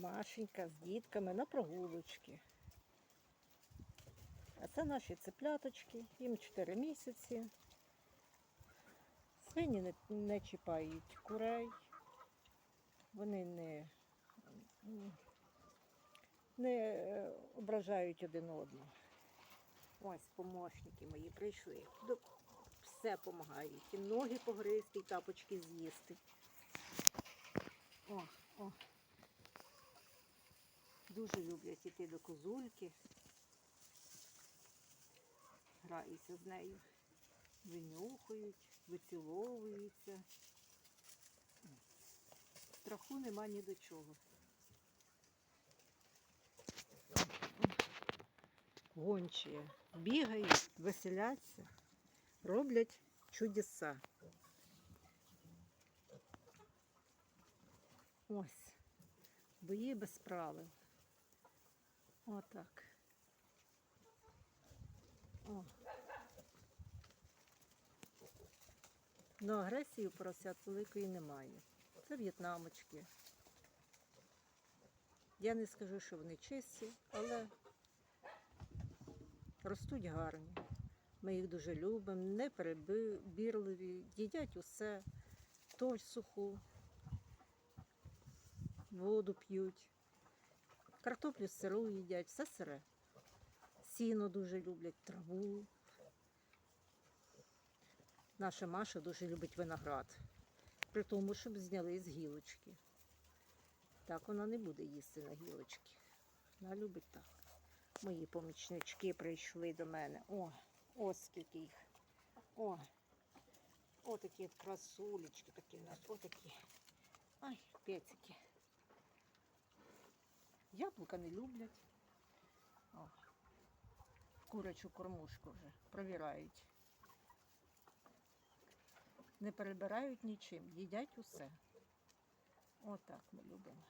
Машенька з дітками на прогулочки. А це наші цепляточки, їм 4 місяці. Свині не, не чіпають курей. Вони не, не е, ображають один одного. Ось помощники мої прийшли. Все допомагають. І ноги погризти, і тапочки з'їсти. О, о. Дуже люблять іти до козульки. Граються з нею. Винюхають, виціловуються. Страху нема ні до чого. Гончі бігають, веселяться, роблять чудеса. Ось, бої без правил. Отак. О. Ну, агресії у поросят великої немає. Це в'єтнамочки. Я не скажу, що вони чисті, але ростуть гарні. Ми їх дуже любимо, не перебірливі, їдять усе, товь суху, воду п'ють, картоплю сиру їдять, все сире. Сіно дуже люблять, траву. Наша Маша дуже любить виноград, при тому, щоб зняли з гілочки. Так вона не буде їсти на гілочки. Вона любить так. Мої помічнички прийшли до мене. О, ось скільки їх. О, отакі от красулечки такі у нас, отакі. Ай, пецики. Яблука не люблять. О, курячу кормушку вже провірають. Не перебирають нічим, їдять усе. Отак ми любимо.